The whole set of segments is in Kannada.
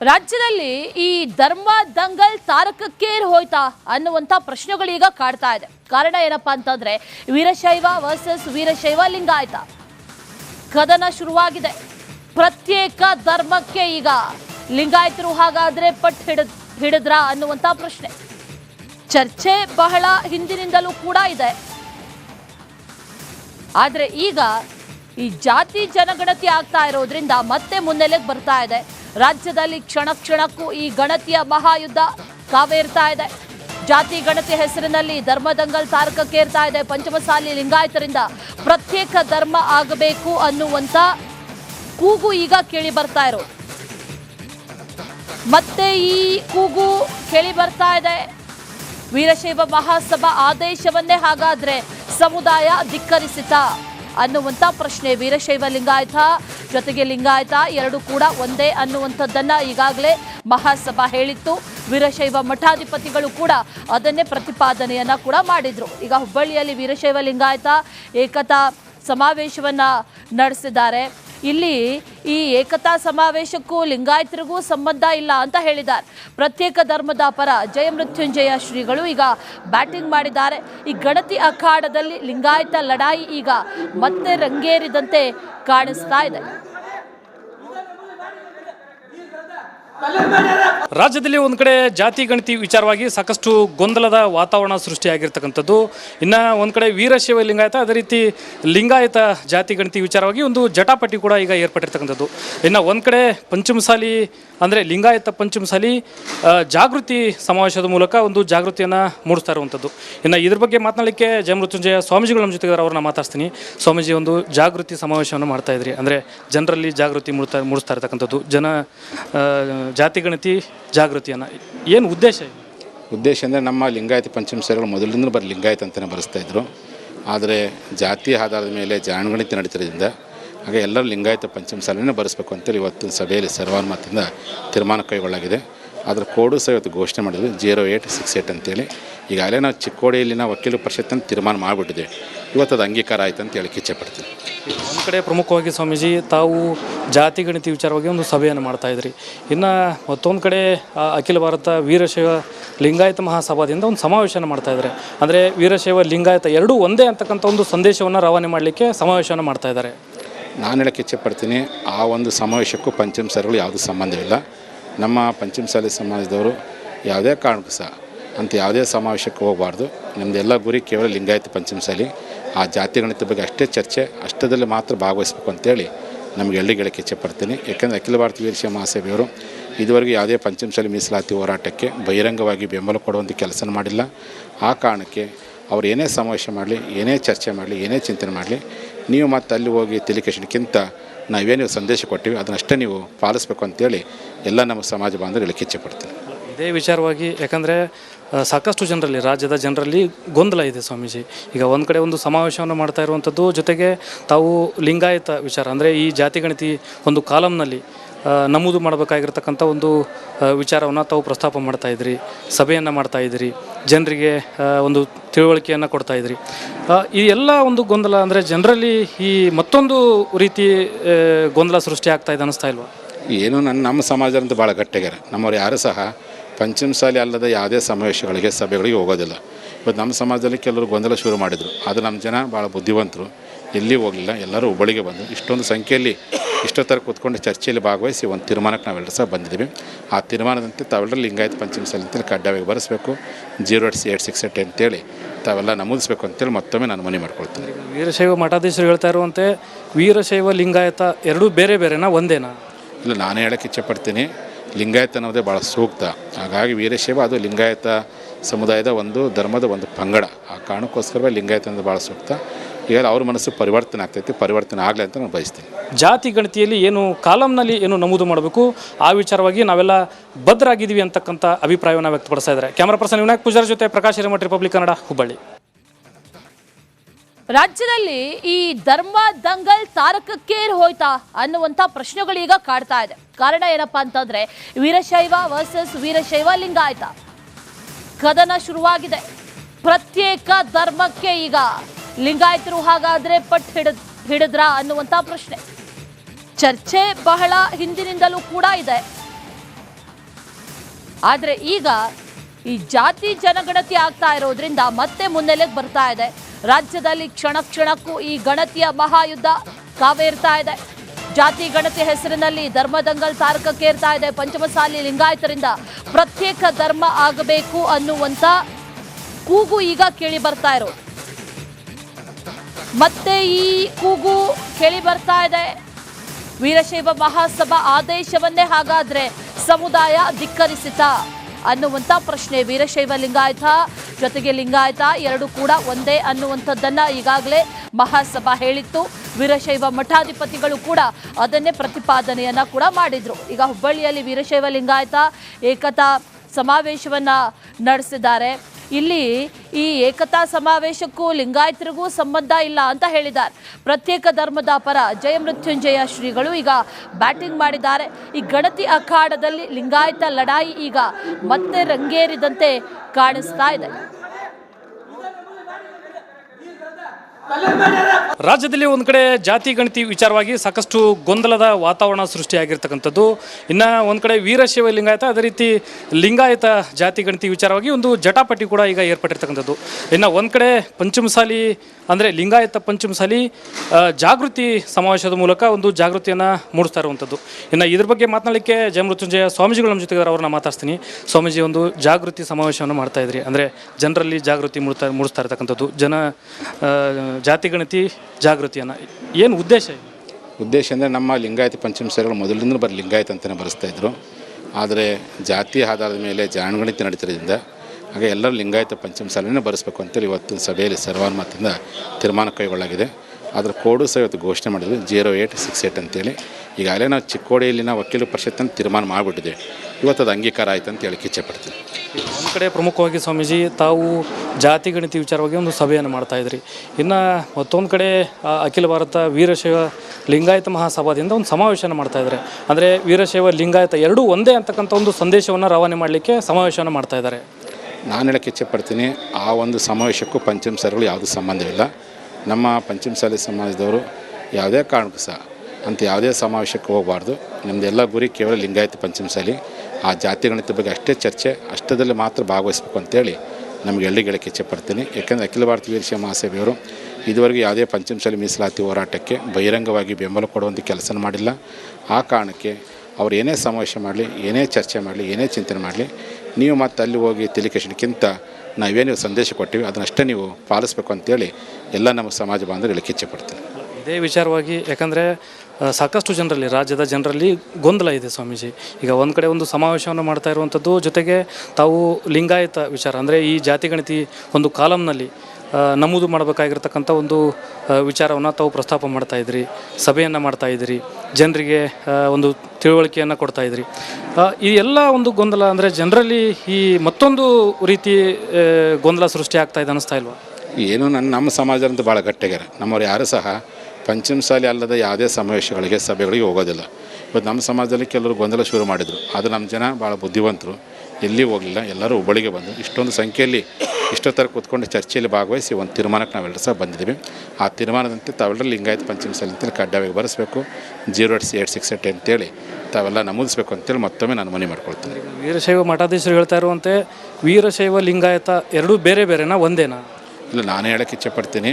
ರಾಜ್ಯದಲ್ಲಿ ಈ ಧರ್ಮ ದಂಗಲ್ ತಾರಕಕ್ಕೇರ್ ಹೋಯ್ತಾ ಅನ್ನುವಂಥ ಪ್ರಶ್ನೆಗಳೀಗ ಕಾಡ್ತಾ ಇದೆ. ಕಾರಣ ಏನಪ್ಪಾ ಅಂತಂದ್ರೆ, ವೀರಶೈವ ವರ್ಸಸ್ ವೀರಶೈವ ಲಿಂಗಾಯತ. ಕದನ ಶುರುವಾಗಿದೆ. ಪ್ರತ್ಯೇಕ ಧರ್ಮಕ್ಕೆ ಈಗ ಲಿಂಗಾಯತರು ಹಾಗಾದ್ರೆ ಪಟ್ ಹಿಡಿದ್ ಹಿಡಿದ್ರ ಅನ್ನುವಂಥ ಪ್ರಶ್ನೆ. ಚರ್ಚೆ ಬಹಳ ಹಿಂದಿನಿಂದಲೂ ಕೂಡ ಇದೆ. ಆದ್ರೆ ಈಗ ಈ ಜಾತಿ ಜನಗಣತಿ ಆಗ್ತಾ ಇರೋದ್ರಿಂದ ಮತ್ತೆ ಮುನ್ನೆಲೆಗೆ ಬರ್ತಾ ಇದೆ. ರಾಜ್ಯದಲ್ಲಿ ಕ್ಷಣ ಕ್ಷಣಕ್ಕೂ ಈ ಗಣತಿಯ ಮಹಾಯುದ್ಧ ಕಾವೇರ್ತಾ ಇದೆ. ಜಾತಿ ಗಣತಿ ಹೆಸರಿನಲ್ಲಿ ಧರ್ಮದಂಗಲ್ ತಾರಕಕ್ಕೇರ್ತಾ ಇದೆ. ಪಂಚಮಸಾಲಿ ಲಿಂಗಾಯತರಿಂದ ಪ್ರತ್ಯೇಕ ಧರ್ಮ ಆಗಬೇಕು ಅನ್ನುವಂಥ ಕೂಗು ಈಗ ಕೇಳಿ ಬರ್ತಾ ಇರೋದು. ಮತ್ತೆ ಈ ಕೂಗು ಕೇಳಿ ಬರ್ತಾ ಇದೆ. ವೀರಶೈವ ಮಹಾಸಭಾ ಆದೇಶವನ್ನೇ ಹಾಗಾದ್ರೆ ಸಮುದಾಯ ಧಿಕ್ಕರಿಸಿತ ಅನ್ನುವಂಥ ಪ್ರಶ್ನೆ ವೀರಶೈವ ಲಿಂಗಾಯತ ಜೊತೆಗೆ ಲಿಂಗಾಯತ ಎರಡು ಕೂಡ ಒಂದೇ ಅನ್ನುವಂಥದ್ದನ್ನು ಈಗಾಗಲೇ ಮಹಾಸಭಾ ಹೇಳಿತ್ತು. ವೀರಶೈವ ಮಠಾಧಿಪತಿಗಳು ಕೂಡ ಅದನ್ನೇ ಪ್ರತಿಪಾದನೆಯನ್ನು ಕೂಡ ಮಾಡಿದರು. ಈಗ ಹುಬ್ಬಳ್ಳಿಯಲ್ಲಿ ವೀರಶೈವ ಲಿಂಗಾಯತ ಏಕತಾ ಸಮಾವೇಶವನ್ನು ನಡೆಸಿದ್ದಾರೆ. ಇಲ್ಲಿ ಈ ಏಕತಾ ಸಮಾವೇಶಕ್ಕೂ ಲಿಂಗಾಯತರಿಗೂ ಸಂಬಂಧ ಇಲ್ಲ ಅಂತ ಹೇಳಿದ್ದಾರೆ. ಪ್ರತ್ಯೇಕ ಧರ್ಮದ ಪರ ಜಯಮೃತ್ಯುಂಜಯ ಶ್ರೀಗಳು ಈಗ ಬ್ಯಾಟಿಂಗ್ ಮಾಡಿದ್ದಾರೆ. ಈ ಗಣತಿ ಅಖಾಡದಲ್ಲಿ ಲಿಂಗಾಯತ ಲಡಾಯಿ ಈಗ ಮತ್ತೆ ರಂಗೇರಿದಂತೆ ಕಾಣಿಸ್ತಾ ಇದೆ. ರಾಜ್ಯದಲ್ಲಿ ಒಂದು ಕಡೆ ಜಾತಿ, ಗಣತಿ ವಿಚಾರವಾಗಿ ಸಾಕಷ್ಟು ಗೊಂದಲದ ವಾತಾವರಣ ಸೃಷ್ಟಿಯಾಗಿರ್ತಕ್ಕಂಥದ್ದು. ಇನ್ನು ಒಂದು ಕಡೆ ವೀರಶೈವ ಲಿಂಗಾಯತ, ಅದೇ ರೀತಿ ಲಿಂಗಾಯತ ಜಾತಿ, ಗಣತಿ ವಿಚಾರವಾಗಿ ಒಂದು ಜಟಾಪಟಿ ಕೂಡ ಈಗ ಏರ್ಪಟ್ಟಿರ್ತಕ್ಕಂಥದ್ದು. ಇನ್ನು ಒಂದು ಕಡೆ ಪಂಚಮಸಾಲಿ ಅಂದರೆ ಲಿಂಗಾಯತ ಪಂಚಮಸಾಲಿ ಜಾಗೃತಿ ಸಮಾವೇಶದ ಮೂಲಕ ಒಂದು ಜಾಗೃತಿಯನ್ನು ಮೂಡಿಸ್ತಾ ಇರುವಂಥದ್ದು. ಇನ್ನು ಇದ್ರ ಬಗ್ಗೆ ಮಾತನಾಡಲಿಕ್ಕೆ ಜಯಮೃತ್ಯುಂಜಯ ಸ್ವಾಮೀಜಿಗಳು ನಮ್ಮ ಜೊತೆಗಾರ ಅವ್ರನ್ನ ಮಾತಾಡ್ತೀನಿ ಸ್ವಾಮೀಜಿ, ಒಂದು ಜಾಗೃತಿ ಸಮಾವೇಶವನ್ನು ಮಾಡ್ತಾ ಇದ್ರಿ. ಅಂದರೆ ಜನರಲ್ಲಿ ಜಾಗೃತಿ ಮೂಡ್ತಾ, ಮೂಡಿಸ್ತಾ ಇರ್ತಕ್ಕಂಥದ್ದು. ಜನ ಜಾತಿ ಗಣತಿ ಜಾಗೃತಿಯನ್ನು ಏನು ಉದ್ದೇಶ? ಉದ್ದೇಶ ಅಂದರೆ ನಮ್ಮ ಲಿಂಗಾಯತ ಪಂಚಮಸಾಲಿಗಳು ಮೊದಲಿಂದ ಬರೀ ಲಿಂಗಾಯತ ಅಂತಲೇ ಬರೆಸ್ತಾ ಇದ್ರು. ಆದರೆ ಜಾತಿ ಆಧಾರದ ಮೇಲೆ ಜಾಣಗಣಿತ ನಡೀತಿರೋದ್ರಿಂದ ಹಾಗೆ ಎಲ್ಲರೂ ಲಿಂಗಾಯತ ಪಂಚಮಸಾಲಿನೇ ಬರೆಸ್ಬೇಕು ಅಂತೇಳಿ ಇವತ್ತು ಸಭೆಯಲ್ಲಿ ಸರ್ವಾನುಮತದಿಂದ ತೀರ್ಮಾನ ಕೈಗೊಳ್ಳಾಗಿದೆ ಅದರ ಕೋಡು ಸಹ ಇವತ್ತು ಘೋಷಣೆ ಮಾಡಿದ್ವಿ ಜೀರೋ ಏಯ್ಟ್ ಸಿಕ್ಸ್ ಏಟ್ ಅಂತೇಳಿ. ಈಗಾಗಲೇ ನಾವು ಚಿಕ್ಕೋಡಿಯಲ್ಲಿನ ವಕೀಲ ಪರಿಷತ್ತನ್ನು ತೀರ್ಮಾನ ಮಾಡಿಬಿಟ್ಟಿದ್ದೇವೆ. ಇವತ್ತು ಅದು ಅಂಗೀಕಾರ ಆಯ್ತು ಅಂತ ಹೇಳಕ್ಕೆ ಇಚ್ಛೆಪಡ್ತೀನಿ ಒಂದು ಕಡೆ ಪ್ರಮುಖವಾಗಿ ಸ್ವಾಮೀಜಿ ತಾವು ಜಾತಿ ಗಣಿತಿ ವಿಚಾರವಾಗಿ ಒಂದು ಸಭೆಯನ್ನು ಮಾಡ್ತಾ ಇದ್ರಿ. ಇನ್ನು ಮತ್ತೊಂದು ಕಡೆ ಆ, ಅಖಿಲ ಭಾರತ ವೀರಶೈವ ಲಿಂಗಾಯತ ಮಹಾಸಭಾದಿಂದ ಒಂದು ಸಮಾವೇಶನ ಮಾಡ್ತಾ ಇದ್ದಾರೆ. ಅಂದರೆ ವೀರಶೈವ ಲಿಂಗಾಯತ ಎರಡೂ ಒಂದೇ ಅಂತಕ್ಕಂಥ ಒಂದು ಸಂದೇಶವನ್ನು ರವಾನೆ ಮಾಡಲಿಕ್ಕೆ ಸಮಾವೇಶವನ್ನು ಮಾಡ್ತಾ ಇದ್ದಾರೆ. ನಾನು ಹೇಳಕ್ಕೆ ಇಚ್ಛೆಪಡ್ತೀನಿ ಆ ಒಂದು ಸಮಾವೇಶಕ್ಕೂ ಪಂಚಮ ಸರ್ಗಳು ಯಾವುದೂ ಸಂಬಂಧವಿಲ್ಲ ನಮ್ಮ ಪಂಚಮ ಸಾಲಿ ಸಮಾಜದವರು ಯಾವುದೇ ಕಾರಣಕ್ಕೂ ಸಹ ಅಂತ ಯಾವುದೇ ಸಮಾವೇಶಕ್ಕೆ ಹೋಗಬಾರ್ದು. ನಮ್ಮದೆಲ್ಲ ಗುರಿ ಕೇವಲ ಲಿಂಗಾಯತ ಪಂಚಮಸಾಲಿ ಆ ಜಾತಿ ಗಣಿತ ಬಗ್ಗೆ ಅಷ್ಟೇ ಚರ್ಚೆ ಅಷ್ಟದಲ್ಲಿ ಮಾತ್ರ ಭಾಗವಹಿಸಬೇಕು ಅಂತೇಳಿ ನಮಗೆ ಎಳ್ಳಿಗೆಳಕ್ಕೆ ಇಚ್ಛೆ ಪಡ್ತೀನಿ. ಯಾಕೆಂದರೆ ಅಖಿಲ ಭಾರತ ವೀರಶೈವ ಮಹಾಸಭೆಯವರು ಇದುವರೆಗೂ ಯಾವುದೇ ಪಂಚಮಶಾಲಿ ಮೀಸಲಾತಿ ಹೋರಾಟಕ್ಕೆ ಬಹಿರಂಗವಾಗಿ ಬೆಂಬಲ ಕೊಡುವಂಥ ಕೆಲಸ ಮಾಡಿಲ್ಲ. ಆ ಕಾರಣಕ್ಕೆ ಅವ್ರು ಏನೇ ಸಮಾವೇಶ ಮಾಡಲಿ, ಏನೇ ಚರ್ಚೆ ಮಾಡಲಿ, ಏನೇ ಚಿಂತನೆ ಮಾಡಲಿ, ನೀವು ಮತ್ತೆ ಅಲ್ಲಿ ಹೋಗಿ ತಿಳಿಕೆಶನ್ಕಿಂತ ನಾವೇನು ಸಂದೇಶ ಕೊಟ್ಟಿವಿ, ಅದನ್ನಷ್ಟೇ ನೀವು ಪಾಲಿಸ್ಬೇಕು ಅಂತೇಳಿ ಎಲ್ಲ ನಮ್ಮ ಸಮಾಜ ಬಾಂಧವರು ಹೇಳಕ್ಕೆ ಇಚ್ಛೆಪಡ್ತೀನಿ ಇದೇ ವಿಚಾರವಾಗಿ ಯಾಕಂದರೆ ಸಾಕಷ್ಟು ಜನರಲ್ಲಿ, ರಾಜ್ಯದ ಜನರಲ್ಲಿ ಗೊಂದಲ ಇದೆ ಸ್ವಾಮೀಜಿ. ಈಗ ಒಂದು ಕಡೆ ಒಂದು ಸಮಾವೇಶವನ್ನು ಮಾಡ್ತಾ ಇರುವಂಥದ್ದು ಜೊತೆಗೆ ತಾವು ಲಿಂಗಾಯತ ವಿಚಾರ, ಅಂದರೆ ಈ ಜಾತಿ ಗಣತಿ ಒಂದು ಕಾಲಮ್ನಲ್ಲಿ ನಮೂದು ಮಾಡಬೇಕಾಗಿರ್ತಕ್ಕಂಥ ಒಂದು ವಿಚಾರವನ್ನು ತಾವು ಪ್ರಸ್ತಾಪ ಮಾಡ್ತಾ ಇದ್ರಿ, ಸಭೆಯನ್ನು ಮಾಡ್ತಾ ಇದ್ರಿ, ಜನರಿಗೆ ಒಂದು ತಿಳುವಳಿಕೆಯನ್ನು ಕೊಡ್ತಾ ಇದ್ರಿ. ಈ ಎಲ್ಲ ಒಂದು ಗೊಂದಲ ಅಂದರೆ ಜನರಲ್ಲಿ ಈ ಮತ್ತೊಂದು ರೀತಿ ಗೊಂದಲ ಸೃಷ್ಟಿ ಆಗ್ತಾ ಇದೆ ಅನ್ನಿಸ್ತಾ ಇಲ್ವಾ? ಏನು ನನ್ನ ನಮ್ಮ ಅಂತ ಭಾಳ ಗಟ್ಟಿಗ್ಯಾರ ನಮ್ಮವ್ರು ಯಾರು ಸಹ ಪಂಚಮಸಾಲಿ ಅಲ್ಲದ ಯಾವುದೇ ಸಮಾವೇಶಗಳಿಗೆ ಸಭೆಗಳಿಗೆ ಹೋಗೋದಿಲ್ಲ. ಇವತ್ತು ನಮ್ಮ ಸಮಾಜದಲ್ಲಿ ಕೆಲವರು ಗೊಂದಲ ಶುರು ಮಾಡಿದರು. ಆದರೆ ನಮ್ಮ ಜನ ಭಾಳ ಬುದ್ಧಿವಂತರು. ಎಲ್ಲಿ ಹೋಗಲಿಲ್ಲ ಎಲ್ಲರೂ ಹುಬ್ಬಳ್ಳಿಗೆ ಬಂದರು. ಇಷ್ಟೊಂದು ಸಂಖ್ಯೆಯಲ್ಲಿ ಇಷ್ಟೊತ್ತರ ಕೂತ್ಕೊಂಡು ಚರ್ಚೆಯಲ್ಲಿ ಭಾಗವಹಿಸಿ ಒಂದು ತೀರ್ಮಾನಕ್ಕೆ ನಾವೆಲ್ಲರೂ ಸಹ ಬಂದಿದ್ದೀವಿ. ಆ ತೀರ್ಮಾನದಂತೆ ತಾವೆಲ್ಲರೂ ಲಿಂಗಾಯತ ಪಂಚಮಸಾಲಿ ಅಂತೇಳಿ ಕಡ್ಡಾಯವಾಗಿ ಬರೆಸಬೇಕು. Zero eights eight six eight ಅಂತೇಳಿ ತಾವೆಲ್ಲ ನಮೂದಿಸಬೇಕು ಅಂತೇಳಿ ಮತ್ತೊಮ್ಮೆ ನಾನು ಮನವಿ ಮಾಡ್ಕೊಳ್ತೀನಿ. ವೀರಶೈವ ಮಠಾಧೀಶರು ಹೇಳ್ತಾ ಇರುವಂತೆ ವೀರಶೈವ ಲಿಂಗಾಯತ ಎರಡೂ ಬೇರೆ ಬೇರೆನಾ ಒಂದೇನಾ? ಇಲ್ಲ ನಾನು ಹೇಳೋಕ್ಕೆ ಇಚ್ಛೆಪಡ್ತೀನಿ. ಲಿಂಗಾಯತ ಅನ್ನೋದೇ ಭಾಳ ಸೂಕ್ತ. ಹಾಗಾಗಿ ವೀರಶೈವ ಅದು ಲಿಂಗಾಯತ ಸಮುದಾಯದ ಒಂದು ಧರ್ಮದ ಒಂದು ಪಂಗಡ. ಆ ಕಾರಣಕ್ಕೋಸ್ಕರವೇ ಲಿಂಗಾಯತ ಅನ್ನೋದು ಭಾಳ ಸೂಕ್ತ. ಈಗ ಅವ್ರ ಮನಸ್ಸು ಪರಿವರ್ತನೆ ಆಗ್ತೈತಿ, ಪರಿವರ್ತನೆ ಆಗಲಿ ಅಂತ ನಾನು ಬಯಸ್ತೀನಿ. ಜಾತಿ ಗಣತಿಯಲ್ಲಿ ಏನು ಕಾಲಮ್ನಲ್ಲಿ ಏನು ನಮೂದು ಮಾಡಬೇಕು, ಆ ವಿಚಾರವಾಗಿ ನಾವೆಲ್ಲ ಭದ್ರಾಗಿದ್ದೀವಿ ಅಂತಕ್ಕಂಥ ಅಭಿಪ್ರಾಯವನ್ನು ವ್ಯಕ್ತಪಡಿಸ್ತಾ ಇದ್ದಾರೆ. ಕ್ಯಾಮರಾ ಪರ್ಸನ್ ವಿನಾಯಕ್ ಪೂಜಾರ ಜೊತೆ ಪ್ರಕಾಶ್ ಹಿರೇಮಠ, ರಿಪಬ್ಲಿಕ್ ಕನ್ನಡ, ಹುಬ್ಬಳ್ಳಿ. ರಾಜ್ಯದಲ್ಲಿ ಈ ಧರ್ಮ ದಂಗಲ್ ತಾರಕಕ್ಕೇರ್ ಹೋಯ್ತಾ ಅನ್ನುವಂಥ ಪ್ರಶ್ನೆಗಳೀಗ ಕಾಡ್ತಾ ಇದೆ. ಕಾರಣ ಏನಪ್ಪ ಅಂತಂದ್ರೆ, ವೀರಶೈವ ವರ್ಸಸ್ ವೀರಶೈವ ಲಿಂಗಾಯತ. ಕದನ ಶುರುವಾಗಿದೆ. ಪ್ರತ್ಯೇಕ ಧರ್ಮಕ್ಕೆ ಈಗ ಲಿಂಗಾಯತರು ಹಾಗಾದ್ರೆ ಪಟ್ ಹಿಡಿದ್, ಹಿಡಿದ್ರ ಅನ್ನುವಂಥ ಪ್ರಶ್ನೆ. ಚರ್ಚೆ ಬಹಳ ಹಿಂದಿನಿಂದಲೂ ಕೂಡ ಇದೆ. ಆದರೆ ಈಗ ಈ ಜಾತಿ ಜನಗಣತಿ ಆಗ್ತಾ ಇರೋದ್ರಿಂದ ಮತ್ತೆ ಮುನ್ನೆಲೆಗೆ ಬರ್ತಾ ಇದೆ. ರಾಜ್ಯದಲ್ಲಿ ಕ್ಷಣ ಕ್ಷಣಕ್ಕೂ ಈ ಗಣತಿಯ ಮಹಾಯುದ್ಧ ಕಾವೇರ್ತಾ ಇದೆ. ಜಾತಿ ಗಣತಿ ಹೆಸರಿನಲ್ಲಿ ಧರ್ಮದಂಗಲ್ ತಾರಕಕ್ಕೇರ್ತಾ ಇದೆ. ಪಂಚಮಸಾಲಿ ಲಿಂಗಾಯತರಿಂದ ಪ್ರತ್ಯೇಕ ಧರ್ಮ ಆಗಬೇಕು ಅನ್ನುವಂಥ ಕೂಗು ಈಗ ಕೇಳಿ ಬರ್ತಾ ಇರೋ ಮತ್ತೆ ಈ ಕೂಗು ಕೇಳಿ ಬರ್ತಾ ಇದೆ. ವೀರಶೈವ ಮಹಾಸಭಾ ಆದೇಶವನ್ನೇ ಹಾಗಾದ್ರೆ ಸಮುದಾಯ ಧಿಕ್ಕರಿಸಿತ ಅನ್ನುವಂಥ ಪ್ರಶ್ನೆ ವೀರಶೈವ ಲಿಂಗಾಯತ. ಜೊತೆಗೆ ಲಿಂಗಾಯತ ಎರಡು ಕೂಡ ಒಂದೇ ಅನ್ನುವಂಥದ್ದನ್ನು ಈಗಾಗಲೇ ಮಹಾಸಭಾ ಹೇಳಿತ್ತು. ವೀರಶೈವ ಮಠಾಧಿಪತಿಗಳು ಕೂಡ ಅದನ್ನೇ ಪ್ರತಿಪಾದನೆಯನ್ನು ಕೂಡ ಮಾಡಿದರು. ಈಗ ಹುಬ್ಬಳ್ಳಿಯಲ್ಲಿ ವೀರಶೈವ ಲಿಂಗಾಯತ ಏಕತಾ ಸಮಾವೇಶವನ್ನು ನಡೆಸಿದ್ದಾರೆ. ಇಲ್ಲಿ ಈ ಏಕತಾ ಸಮಾವೇಶಕ್ಕೂ ಲಿಂಗಾಯತರಿಗೂ ಸಂಬಂಧ ಇಲ್ಲ ಅಂತ ಹೇಳಿದ್ದಾರೆ. ಪ್ರತ್ಯೇಕ ಧರ್ಮದ ಪರ ಜಯಮೃತ್ಯುಂಜಯ ಶ್ರೀಗಳು ಈಗ ಬ್ಯಾಟಿಂಗ್ ಮಾಡಿದ್ದಾರೆ. ಈ ಗಣತಿ ಅಖಾಡದಲ್ಲಿ ಲಿಂಗಾಯತ ಲಡಾಯಿ ಈಗ ಮತ್ತೆ ರಂಗೇರಿದಂತೆ ಕಾಣಿಸ್ತಾ ಇದೆ. ರಾಜ್ಯದಲ್ಲಿ ಒಂದು ಕಡೆ ಜಾತಿ, ಗಣತಿ ವಿಚಾರವಾಗಿ ಸಾಕಷ್ಟು ಗೊಂದಲದ ವಾತಾವರಣ ಸೃಷ್ಟಿಯಾಗಿರ್ತಕ್ಕಂಥದ್ದು. ಇನ್ನು ಒಂದು ಕಡೆ ವೀರಶೈವ ಲಿಂಗಾಯತ, ಅದೇ ರೀತಿ ಲಿಂಗಾಯತ ಜಾತಿ, ಗಣತಿ ವಿಚಾರವಾಗಿ ಒಂದು ಜಟಾಪಟಿ ಕೂಡ ಈಗ ಏರ್ಪಟ್ಟಿರ್ತಕ್ಕಂಥದ್ದು. ಇನ್ನು ಒಂದು ಕಡೆ ಪಂಚಮಸಾಲಿ ಅಂದರೆ ಲಿಂಗಾಯತ ಪಂಚಮಸಾಲಿ ಜಾಗೃತಿ ಸಮಾವೇಶದ ಮೂಲಕ ಒಂದು ಜಾಗೃತಿಯನ್ನು ಮೂಡಿಸ್ತಾ ಇರುವಂಥದ್ದು. ಇನ್ನು ಇದ್ರ ಬಗ್ಗೆ ಮಾತನಾಡಲಿಕ್ಕೆ ಜಯಮೃತ್ಯುಂಜಯ ಸ್ವಾಮೀಜಿಗಳು ನಮ್ಮ ಜೊತೆಗಾರ ಅವ್ರನ್ನ ಮಾತಾಡ್ತೀನಿ ಸ್ವಾಮೀಜಿ, ಒಂದು ಜಾಗೃತಿ ಸಮಾವೇಶವನ್ನು ಮಾಡ್ತಾ ಇದ್ರಿ. ಅಂದರೆ ಜನರಲ್ಲಿ ಜಾಗೃತಿ ಮೂಡ್ತಾ, ಮೂಡಿಸ್ತಾ ಇರ್ತಕ್ಕಂಥದ್ದು. ಜನ ಆ, ಜಾತಿ ಗಣತಿ ಜಾಗೃತಿಯನ್ನು ಏನು ಉದ್ದೇಶ? ಉದ್ದೇಶ ಅಂದರೆ ನಮ್ಮ ಲಿಂಗಾಯತ ಪಂಚಮಸಾಲಿಗಳು ಮೊದಲಿಂದ ಬರೀ ಲಿಂಗಾಯತ ಅಂತಲೇ ಬರೆಸ್ತಾ ಇದ್ರು. ಆದರೆ ಜಾತಿ ಆಧಾರದ ಮೇಲೆ ಜಾಣಗಣಿತ ನಡೀತಿರೋದ್ರಿಂದ ಹಾಗೆ ಎಲ್ಲರೂ ಲಿಂಗಾಯತ ಪಂಚಮಸಾಲಿನೇ ಬರೆಸ್ಬೇಕು ಅಂತೇಳಿ ಇವತ್ತು ಸಭೆಯಲ್ಲಿ ಸರ್ವಾನುಮತದಿಂದ ತೀರ್ಮಾನ ಕೈಗೊಳ್ಳಲಾಗಿದೆ. ಅದರ ಕೋಡು ಸಹ ಇವತ್ತು ಘೋಷಣೆ ಮಾಡಿದ್ರು. ಜೀರೋ ಏಯ್ಟ್ ಸಿಕ್ಸ್ ಏಟ್ ಅಂತೇಳಿ. ಈಗಾಗಲೇ ನಾವು ಚಿಕ್ಕೋಡಿಯಲ್ಲಿನ ವಕೀಲ ಪರಿಷತ್ತನ್ನು ತೀರ್ಮಾನ ಮಾಡಿಬಿಟ್ಟಿದ್ದೇವೆ. ಇವತ್ತು ಅದು ಅಂಗೀಕಾರ ಆಯ್ತು ಅಂತ ಹೇಳಕ್ಕೆ ಇಚ್ಛೆಪಡ್ತೀನಿ ಒಂದು ಕಡೆ ಪ್ರಮುಖವಾಗಿ ಸ್ವಾಮೀಜಿ ತಾವು ಜಾತಿ ಗಣಿತಿ ವಿಚಾರವಾಗಿ ಒಂದು ಸಭೆಯನ್ನು ಮಾಡ್ತಾ ಇದ್ರಿ. ಇನ್ನು ಮತ್ತೊಂದು ಕಡೆ ಅಖಿಲ ಭಾರತ ವೀರಶೈವ ಲಿಂಗಾಯತ ಮಹಾಸಭಾದಿಂದ ಒಂದು ಸಮಾವೇಶನ ಮಾಡ್ತಾ ಇದ್ದಾರೆ. ಅಂದರೆ ವೀರಶೈವ ಲಿಂಗಾಯತ ಎರಡೂ ಒಂದೇ ಅಂತಕ್ಕಂಥ ಒಂದು ಸಂದೇಶವನ್ನು ರವಾನೆ ಮಾಡಲಿಕ್ಕೆ ಸಮಾವೇಶವನ್ನು ಮಾಡ್ತಾ ಇದ್ದಾರೆ. ನಾನು ಹೇಳಕ್ಕೆ ಇಚ್ಛೆಪಡ್ತೀನಿ ಆ ಒಂದು ಸಮಾವೇಶಕ್ಕೂ ಪಂಚಮ ಸರ್ಗಳು ಯಾವುದೂ ಸಂಬಂಧವಿಲ್ಲ ನಮ್ಮ ಪಂಚಮ ಪಂಚಮಸಾಲಿ ಸಮಾಜದವರು ಯಾವುದೇ ಕಾರಣಕ್ಕೂ ಸಹ ಅಂತ ಯಾವುದೇ ಸಮಾವೇಶಕ್ಕೆ ಹೋಗಬಾರ್ದು. ನಮ್ಮದೆಲ್ಲ ಗುರಿ ಕೇವಲ ಲಿಂಗಾಯತ ಪಂಚಮ ಪಂಚಮಸಾಲಿ ಆ ಜಾತಿ ಗಣಿತ ಬಗ್ಗೆ ಅಷ್ಟೇ ಚರ್ಚೆ ಅಷ್ಟದಲ್ಲಿ ಮಾತ್ರ ಭಾಗವಹಿಸಬೇಕು ಅಂತೇಳಿ ನಮಗೆ ಎಳ್ಳಿಗೆ ಇಚ್ಛೆ ಪಡ್ತೀನಿ. ಯಾಕೆಂದರೆ ಅಖಿಲ ಭಾರತ ವೀರಶೈವ ಮಹಾಸಭೆಯವರು ಇದುವರೆಗೂ ಯಾವುದೇ ಪಂಚಮಸಾಲಿ ಮೀಸಲಾತಿ ಹೋರಾಟಕ್ಕೆ ಬಹಿರಂಗವಾಗಿ ಬೆಂಬಲ ಕೊಡುವಂಥ ಕೆಲಸ ಮಾಡಿಲ್ಲ. ಆ ಕಾರಣಕ್ಕೆ ಅವ್ರು ಏನೇ ಸಮಾವೇಶ ಮಾಡಲಿ, ಏನೇ ಚರ್ಚೆ ಮಾಡಲಿ, ಏನೇ ಚಿಂತನೆ ಮಾಡಲಿ, ನೀವು ಮತ್ತೆ ಅಲ್ಲಿ ಹೋಗಿ ತೆಲಿಕೇಶನ್ಕ್ಕಿಂತ ನಾವೇನು ಸಂದೇಶ ಕೊಟ್ಟಿವಿ, ಅದನ್ನಷ್ಟೇ ನೀವು ಪಾಲಿಸ್ಬೇಕು ಅಂತೇಳಿ ಎಲ್ಲ ನಮ್ಮ ಸಮಾಜ ಬಾಂಧವರು ಹೇಳಕ್ಕೆ ಇಚ್ಛೆಪಡ್ತೀನಿ ಇದೇ ವಿಚಾರವಾಗಿ ಯಾಕಂದರೆ ಸಾಕಷ್ಟು ಜನರಲ್ಲಿ, ರಾಜ್ಯದ ಜನರಲ್ಲಿ ಗೊಂದಲ ಇದೆ ಸ್ವಾಮೀಜಿ. ಈಗ ಒಂದು ಕಡೆ ಒಂದು ಸಮಾವೇಶವನ್ನು ಮಾಡ್ತಾ ಇರುವಂಥದ್ದು ಜೊತೆಗೆ ತಾವು ಲಿಂಗಾಯತ ವಿಚಾರ, ಅಂದರೆ ಈ ಜಾತಿ ಗಣತಿ ಒಂದು ಕಾಲಮ್ನಲ್ಲಿ ನಮೂದು ಮಾಡಬೇಕಾಗಿರ್ತಕ್ಕಂಥ ಒಂದು ವಿಚಾರವನ್ನು ತಾವು ಪ್ರಸ್ತಾಪ ಮಾಡ್ತಾ ಇದ್ರಿ, ಸಭೆಯನ್ನು ಮಾಡ್ತಾ ಇದ್ರಿ, ಜನರಿಗೆ ಒಂದು ತಿಳುವಳಿಕೆಯನ್ನು ಕೊಡ್ತಾ ಇದ್ರಿ. ಈ ಎಲ್ಲ ಒಂದು ಗೊಂದಲ ಅಂದರೆ ಜನರಲ್ಲಿ ಈ ಮತ್ತೊಂದು ರೀತಿ ಗೊಂದಲ ಸೃಷ್ಟಿ ಆಗ್ತಾ ಇದೆ ಅನ್ನಿಸ್ತಾ ಇಲ್ವಾ? ಏನು ನನ್ನ ನಮ್ಮ ಸಮಾಜದಂತೂ ಭಾಳ ಗಟ್ಟಿಗ್ಯಾರ ನಮ್ಮವ್ರು ಯಾರು ಸಹ ಪಂಚಮಸಾಲಿ ಅಲ್ಲದ ಯಾವುದೇ ಸಮಾವೇಶಗಳಿಗೆ ಸಭೆಗಳಿಗೆ ಹೋಗೋದಿಲ್ಲ. ಇವತ್ತು ನಮ್ಮ ಸಮಾಜದಲ್ಲಿ ಕೆಲವರು ಗೊಂದಲ ಶುರು ಮಾಡಿದರು. ಅದು ನಮ್ಮ ಜನ ಭಾಳ ಬುದ್ಧಿವಂತರು. ಎಲ್ಲಿ ಹೋಗಲಿಲ್ಲ ಎಲ್ಲರೂ ಹುಬ್ಬಳ್ಳಿಗೆ ಬಂದರು. ಇಷ್ಟೊಂದು ಸಂಖ್ಯೆಯಲ್ಲಿ ಇಷ್ಟೊತ್ತರ ಕೂತ್ಕೊಂಡು ಚರ್ಚೆಯಲ್ಲಿ ಭಾಗವಹಿಸಿ ಒಂದು ತೀರ್ಮಾನಕ್ಕೆ ನಾವೆಲ್ಲರೂ ಸಹ ಬಂದಿದ್ದೀವಿ. ಆ ತೀರ್ಮಾನದಂತೆ ತಾವೆಲ್ಲರೂ ಲಿಂಗಾಯತ ಪಂಚಮಸಾಲಿ ಅಂತೇಳಿ ಕಡ್ಡಾಯವಾಗಿ ಬರೆಸಬೇಕು. Zero eight eight six eight ಅಂತೇಳಿ ತಾವೆಲ್ಲ ನಮೂದಿಸಬೇಕು ಅಂತೇಳಿ ಮತ್ತೊಮ್ಮೆ ನಾನು ಮನವಿ ಮಾಡ್ಕೊಳ್ತೀನಿ. ವೀರಶೈವ ಮಠಾಧೀಶರು ಹೇಳ್ತಾ ಇರುವಂತೆ ವೀರಶೈವ ಲಿಂಗಾಯತ ಎರಡೂ ಬೇರೆ ಬೇರೆನಾ ಒಂದೇನಾ? ಇಲ್ಲ ನಾನೇ ಹೇಳೋಕ್ಕೆ ಇಚ್ಛೆಪಡ್ತೀನಿ.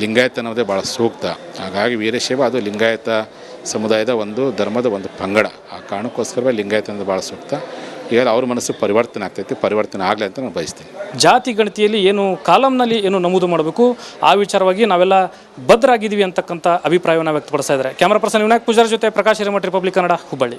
ಲಿಂಗಾಯತ ಅನ್ನೋದೇ ಭಾಳ ಸೂಕ್ತ. ಹಾಗಾಗಿ ವೀರಶೈವ ಅದು ಲಿಂಗಾಯತ ಸಮುದಾಯದ ಒಂದು ಧರ್ಮದ ಒಂದು ಪಂಗಡ. ಆ ಕಾರಣಕ್ಕೋಸ್ಕರವೇ ಲಿಂಗಾಯತ ಅನ್ನೋದು ಭಾಳ ಸೂಕ್ತ. ಈಗ ಅವ್ರ ಮನಸ್ಸು ಪರಿವರ್ತನೆ ಆಗ್ತೈತಿ, ಪರಿವರ್ತನೆ ಆಗಲಿ ಅಂತ ನಾನು ಬಯಸ್ತೀನಿ. ಜಾತಿ ಗಣತಿಯಲ್ಲಿ ಏನು ಕಾಲಮ್ನಲ್ಲಿ ಏನು ನಮೂದು ಮಾಡಬೇಕು? ಆ ವಿಚಾರವಾಗಿ ನಾವೆಲ್ಲ ಬದ್ಧರಾಗಿದ್ದೀವಿ ಅಂತಕ್ಕಂಥ ಅಭಿಪ್ರಾಯವನ್ನು ವ್ಯಕ್ತಪಡಿಸ್ತಾ ಇದ್ದಾರೆ. ಕ್ಯಾಮರಾ ಪರ್ಸನ್ ವಿನಾಯಕ್ ಪೂಜಾರ್ ಜೊತೆ ಪ್ರಕಾಶ್ ಹಿರೇಮಠ ರಿಪಬ್ಲಿಕ್ ಕನ್ನಡ ಹುಬ್ಬಳ್ಳಿ